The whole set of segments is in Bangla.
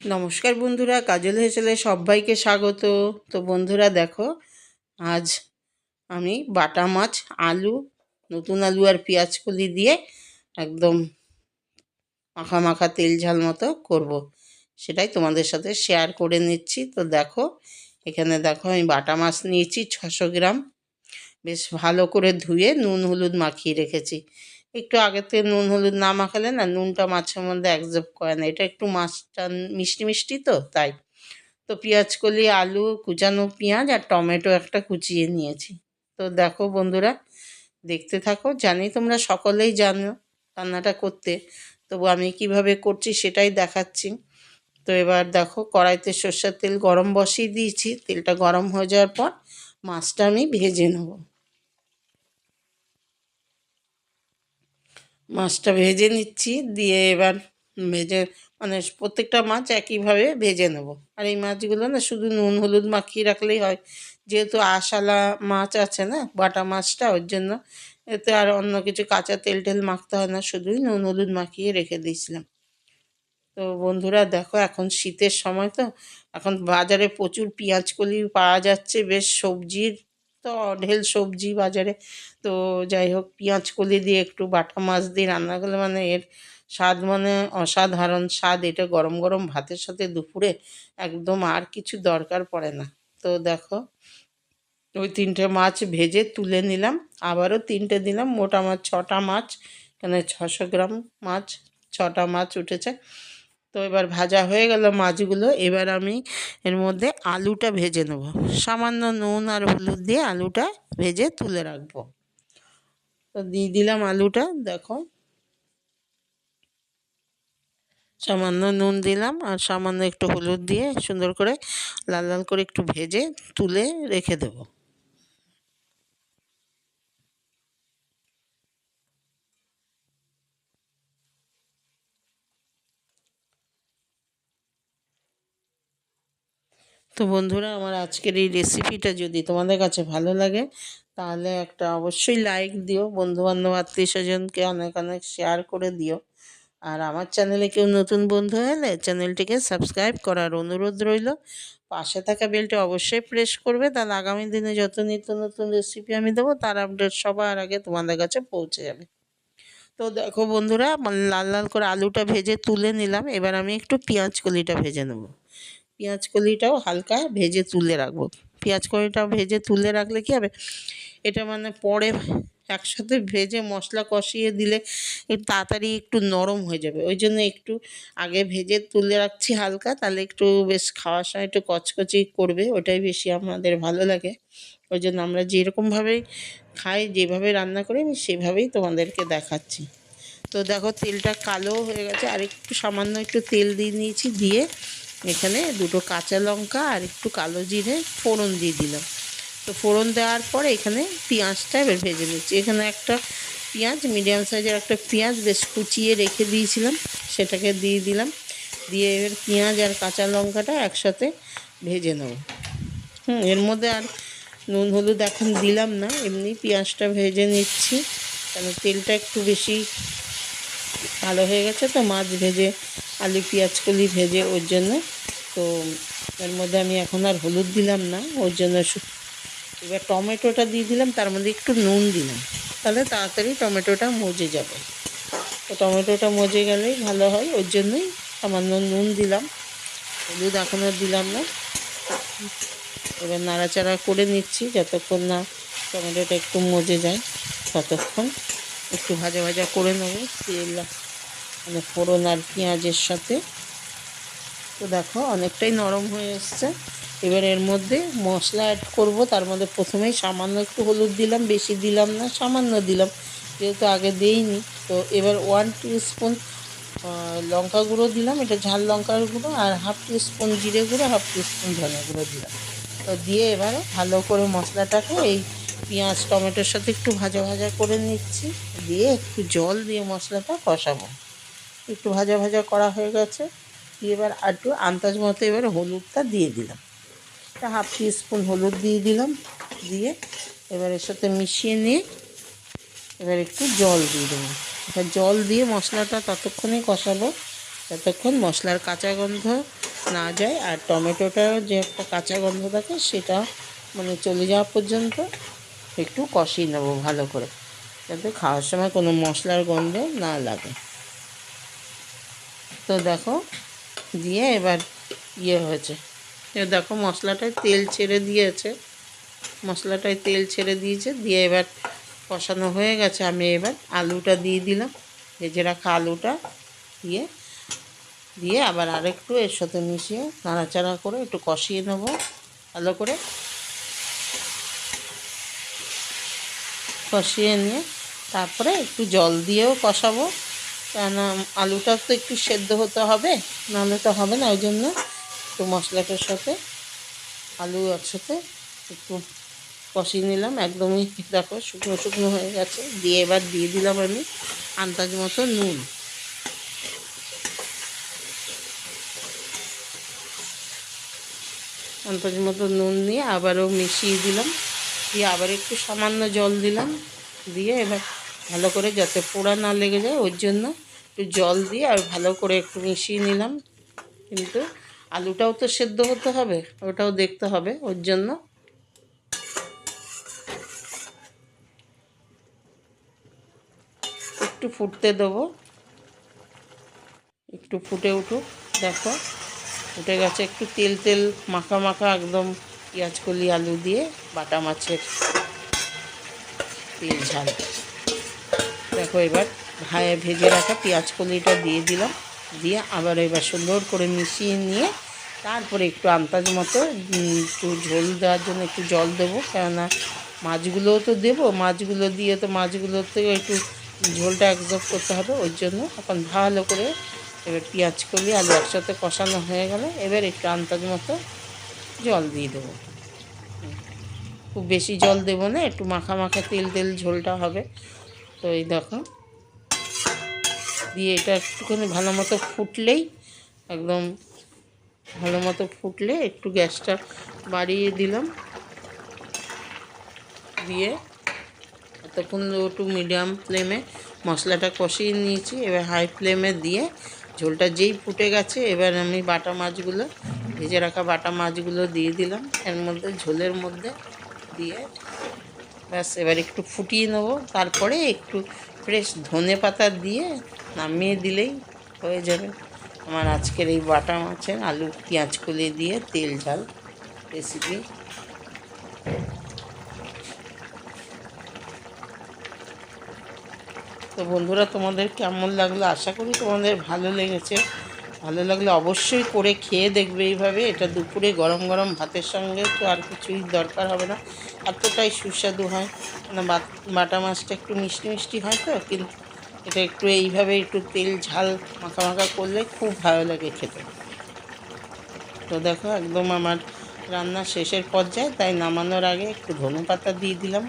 নমস্কার বন্ধুরা, কাজল হেসেলে সবাইকে স্বাগত। তো বন্ধুরা দেখো, আজ আমি বাটা মাছ, আলু, নতুন আলু আর পেঁয়াজ কলি দিয়ে একদম মাখা মাখা তেল ঝাল মতো করব। সেটাই তোমাদের সাথে শেয়ার করে নিচ্ছি। তো দেখো, এখানে দেখো আমি বাটা মাছ নিয়েছি ছশো গ্রাম। বেশ ভালো করে ধুয়ে নুন, হলুদ মাখিয়ে রেখেছি। একটু আগে থেকে নুন, হলুদ না মাখালে না নুনটা মাছের মধ্যে অ্যাকসেপ্ট করে না। এটা একটু মাছটা মিষ্টি মিষ্টি তো, তাই। তো পেঁয়াজ কলি, আলু, কুচানো পেঁয়াজ আর টমেটো একটা কুচিয়ে নিয়েছি। তো দেখো বন্ধুরা, দেখতে থাকো, জানি তোমরা সকলেই জানো রান্নাটা করতে, তবু আমি কীভাবে করছি সেটাই দেখাচ্ছি। তো এবার দেখো, কড়াইতে সর্ষের তেল গরম বসিয়ে দিয়েছি, তেলটা গরম হয়ে যাওয়ার পর মাছটা আমি ভেজে নেব। মাছটা ভেজে নিচ্ছি, দিয়ে এবার ভেজে মানে প্রত্যেকটা মাছ একইভাবে ভেজে নেব। আর এই মাছগুলো না শুধু নুন হলুদ মাখিয়ে রাখলেই হয়। যেহেতু আশালা মাছ আছে না, বাটা মাছটা, ওর জন্য এতে আর অন্য কিছু কাঁচা তেল টেল মাখতে হয় না, শুধুই নুন হলুদ মাখিয়ে রেখে দিয়েছিলাম। তো বন্ধুরা দেখো, এখন শীতের সময় তো, এখন বাজারে প্রচুর পেঁয়াজ কলি পাওয়া যাচ্ছে, বেশ সবজির তো অঢেল সবজি বাজারে। তো যাই হোক, পেঁয়াজ কলি দিয়ে একটু বাটা মাছ দিয়ে রান্না করলে মানে এর স্বাদ মানে অসাধারণ স্বাদ। এটা গরম গরম ভাতের সাথে দুপুরে একদম আর কিছু দরকার পড়ে না। তো দেখো, ওই তিনটে মাছ ভেজে তুলে নিলাম। আবারও তিনটে দিলাম। মোটা মাছ ছটা মাছ, এখানে ছশো গ্রাম মাছ, ছটা মাছ উঠেছে। তো এবার ভাজা হয়ে গেল মাছগুলো, এবার আমি এর মধ্যে আলুটা ভেজে নেব। সামান্য নুন আর হলুদ দিয়ে আলুটা ভেজে তুলে রাখব। তো দিয়ে দিলাম আলুটা, দেখো। সামান্য নুন দিলাম আর সামান্য একটু হলুদ দিয়ে সুন্দর করে লাল লাল করে একটু ভেজে তুলে রেখে দেবো। তো বন্ধুরা, আমার আজকের এই রেসিপিটা যদি তোমাদের কাছে ভালো লাগে, তাহলে একটা অবশ্যই লাইক দিও। বন্ধুবান্ধব, আত্মীয় স্বজনকে অনেক অনেক শেয়ার করে দিও। আর আমার চ্যানেলে কেউ নতুন বন্ধু হলে চ্যানেলটিকে সাবস্ক্রাইব করার অনুরোধ রইল। পাশে থাকা বেলটি অবশ্যই প্রেস করবে। তাহলে আগামী দিনে যত নিত্য নতুন রেসিপি আমি দেবো, তার আপডেট সবার আগে তোমাদের কাছে পৌঁছে যাবে। তো দেখো বন্ধুরা লাল লাল করে আলুটা ভেজে তুলে নিলাম। এবার আমি একটু পেঁয়াজ কলিটা ভেজে নেব। পেঁয়াজ কলিটাও হালকা ভেজে তুলে রাখব। পেঁয়াজ কলিটাও ভেজে তুলে রাখলে কী হবে? এটা মানে পরে একসাথে ভেজে মশলা কষিয়ে দিলে তাড়াতাড়ি একটু নরম হয়ে যাবে। ওই জন্য একটু আগে ভেজে তুলে রাখছি হালকা, তাহলে একটু বেশ খাওয়ার সময় একটু কচকচি করবে, ওটাই বেশি আমাদের ভালো লাগে। ওই জন্য আমরা যেরকমভাবেই খাই, যেভাবে রান্না করি, আমি সেভাবেই তোমাদেরকে দেখাচ্ছি। তো দেখো তেলটা কালো হয়ে গেছে আর একটু সামান্য একটু তেল দিয়ে নিয়েছি, দিয়ে এখানে দুটো কাঁচা লঙ্কা আর একটু কালো জিরে ফোড়ন দিয়ে দিলাম। তো ফোড়ন দেওয়ার পরে এখানে পেঁয়াজটা এবার ভেজে নিচ্ছি। এখানে একটা পেঁয়াজ, মিডিয়াম সাইজের একটা পেঁয়াজ বেশ কুচিয়ে রেখে দিয়েছিলাম, সেটাকে দিয়ে দিলাম। দিয়ে এবার পেঁয়াজ আর কাঁচা লঙ্কাটা একসাথে ভেজে নেব। হুম, এর মধ্যে আর নুন, হলুদ এখন দিলাম না, এমনি পেঁয়াজটা ভেজে নিচ্ছি। কেন তেলটা একটু বেশি ভালো হয়ে গেছে, তো মাছ ভেজে আলু, পেঁয়াজ, কলি ভেজে ওর জন্য। তো এর মধ্যে আমি এখন আর হলুদ দিলাম না, ওর জন্য এবার টমেটোটা দিয়ে দিলাম, তার মধ্যে একটু নুন দিলাম। তাহলে তাড়াতাড়ি টমেটোটা মজে যাবে। তো টমেটোটা মজে গেলেই ভালো হয়, ওর জন্যই সামান্য নুন দিলাম। হলুদ এখন আর দিলাম না। এবার নাড়াচাড়া করে নিচ্ছি, যতক্ষণ না টমেটোটা একটু মজে যায়, ততক্ষণ একটু ভাজা ভাজা করে নেব। তেল মানে ফোড়ন আর পেঁয়াজের সাথে। তো দেখো, অনেকটাই নরম হয়ে এসছে। এবার এর মধ্যে মশলা অ্যাড করব। তার মধ্যে প্রথমেই সামান্য একটু হলুদ দিলাম, বেশি দিলাম না, সামান্য দিলাম। যেহেতু আগে দেইনি, তো এবার ওয়ান স্পুন লঙ্কা গুঁড়ো দিলাম। এটা ঝাল লঙ্কার গুঁড়ো আর হাফ স্পুন জিরে গুঁড়ো হাফ স্পুন ধনে গুঁড়ো দিলাম। তো দিয়ে এবারে ভালো করে মশলাটাকে এই পেঁয়াজ, টমেটোর সাথে একটু ভাজা ভাজা করে নিচ্ছি। দিয়ে একটু জল দিয়ে মশলাটা কষাবো। একটু ভাজা ভাজা করা হয়ে গেছে। দিয়ে এবার একটু আন্দাজ মতো এবার হলুদটা দিয়ে দিলাম। একটা হাফ টি স্পুন হলুদ দিয়ে দিলাম। দিয়ে এবার এর সাথে মিশিয়ে নিয়ে এবার একটু জল দিয়ে দেবো। এবার জল দিয়ে মশলাটা ততক্ষণে কষাবো, যতক্ষণ মশলার কাঁচা গন্ধ না যায় আর টমেটোটার যে একটা কাঁচা গন্ধ থাকে সেটা মানে চলে যাওয়া পর্যন্ত একটু কষিয়ে নেব ভালো করে। যাতে খাওয়ার সময় কোনো মশলার গন্ধ না লাগে। তো দেখো, দিয়ে এবার ইয়ে হয়েছে। এবার দেখো, মশলাটায় তেল ছেড়ে দিয়েছে। মশলাটায় তেল ছেড়ে দিয়েছে, দিয়ে এবার কষানো হয়ে গেছে। আমি এবার আলুটা দিয়ে দিলাম। ভেজে রাখা আলুটা, দিয়ে দিয়ে আবার আরেকটু এর সাথে মিশিয়ে নাড়াচাড়া করে একটু কষিয়ে নেব ভালো করে। কষিয়ে নিয়ে তারপরে একটু জল দিয়েও কষাবো। কেন আলুটা তো একটু সেদ্ধ হতে হবে, নাহলে তো হবে না, ওই জন্য একটু মশলাটার সাথে আলু একসাথে একটু কষিয়ে নিলাম। একদমই দেখো শুকনো শুকনো হয়ে গেছে। দিয়ে এবার দিয়ে দিলাম আমি আন্দাজ মতো নুন। আন্দাজ মতো নুন নিয়ে আবারও মিশিয়ে দিলাম। দিয়ে আবার একটু সামান্য জল দিলাম। দিয়ে এবার ভালো করে যাতে পোড়া না লেগে যায়, ওর জন্য একটু জল দিয়ে আর ভালো করে একটু মিশিয়ে নিলাম। কিন্তু আলুটাও তো সেদ্ধ হতে হবে, ওটাও দেখতে হবে ওর জন্য। একটু ফুটতে দেবো। একটু ফুটে উঠুক, দেখো। উঠে গেছে, একটু তেল তেল, মাখা মাখা একদম পেঁয়াজ কলি আলু দিয়ে, বাটা মাছের তেল ঝাল। দেখো এবার ভেজে রাখা পেঁয়াজ কলিটা দিয়ে দিলাম। দিয়ে আবার এবার সুন্দর করে মিশিয়ে নিয়ে তারপরে একটু আন্দাজ মতো একটু ঝোল দেওয়ার জন্য একটু জল দেবো। কেননা মাছগুলোও তো দেবো, মাছগুলো দিয়ে তো মাছগুলো থেকে একটু ঝোলটা অ্যাবজর্ব করতে হবে। ওই জন্য এখন ভালো করে এবার পেঁয়াজ কলি আলু একসাথে কষানো হয়ে গেলে এবার একটু আন্দাজ মতো জল দিয়ে দেবো। খুব বেশি জল দেবো না, একটু মাখা মাখা তেল তেল ঝোলটা হবে। তো এই দেখো। দিয়ে এটা একটুখানি ভালো মতো ফুটলেই, একদম ভালো মতো ফুটলে একটু গ্যাসটা বাড়িয়ে দিলাম। দিয়ে এতক্ষণ একটু মিডিয়াম ফ্লেমে মশলাটা কষিয়ে নিয়েছি, এবার হাই ফ্লেমে দিয়ে ঝোলটা যেই ফুটে গেছে, এবার আমি বাটা মাছগুলো, ভেজে রাখা বাটা মাছগুলো দিয়ে দিলাম। এর মধ্যে ঝোলের মধ্যে দিয়ে ব্যাস, এবার একটু ফুটিয়ে নেব। তারপরে একটু ফ্রেশ ধনে পাতা দিয়ে নামিয়ে দিলেই হয়ে যাবে। আমার আজকের এই বাটা মাছের আলু পেঁয়াজ কলি দিয়ে তেল ঝাল রেসিপি তো বন্ধুরা, তোমাদের কেমন লাগল? আশা করি তোমাদের ভালো লেগেছে। ভালো লাগলে অবশ্যই করে খেয়ে দেখবে এইভাবে। এটা দুপুরে গরম গরম ভাতের সঙ্গে তো আর কিছুই দরকার হবে না। এতটাই সুস্বাদু হয়। মানে বাটা মাছটা একটু মিষ্টি মিষ্টি হয় তো, কিন্তু এটা একটু এইভাবে একটু তেল, ঝাল মাখা মাখা করলে খুব ভালো লাগে খেতে। তো দেখো একদম আমার রান্না শেষের পর্যায়ে, তাই নামানোর আগে একটু ধনে পাতা দিয়ে দিলাম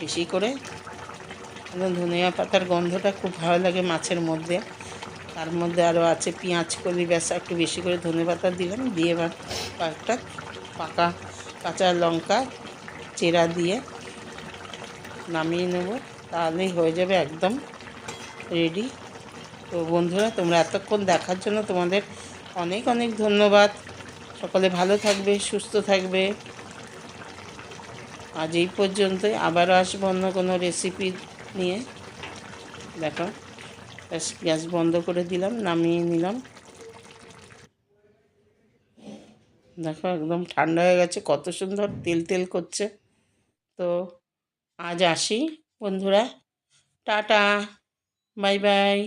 বেশি করে। ধনিয়া পাতার গন্ধটা খুব ভালো লাগে মাছের মধ্যে। তার মধ্যে আরও আছে পেঁয়াজ কলি বেসা একটু বেশি করে ধনে পাতা দিলাম। দিয়ে এবার কয়েকটা পাকা কাঁচা লঙ্কা চেরা দিয়ে নামিয়ে নেব। তাহলেই হয়ে যাবে একদম রেডি। তো বন্ধুরা, তোমরা এতক্ষণ দেখার জন্য তোমাদের অনেক অনেক ধন্যবাদ। সকলে ভালো থাকবে, সুস্থ থাকবে। আজ এই পর্যন্তই। আবারও আসব অন্য কোনো রেসিপি নিয়ে। দেখো। গ্যাস বন্ধ করে দিলাম, নামিয়ে নিলাম। দেখো একদম ঠান্ডা হয়ে গেছে, কত সুন্দর তেল তেল করছে। তো আজ আসি বন্ধুরা, টাটা, বাই বাই।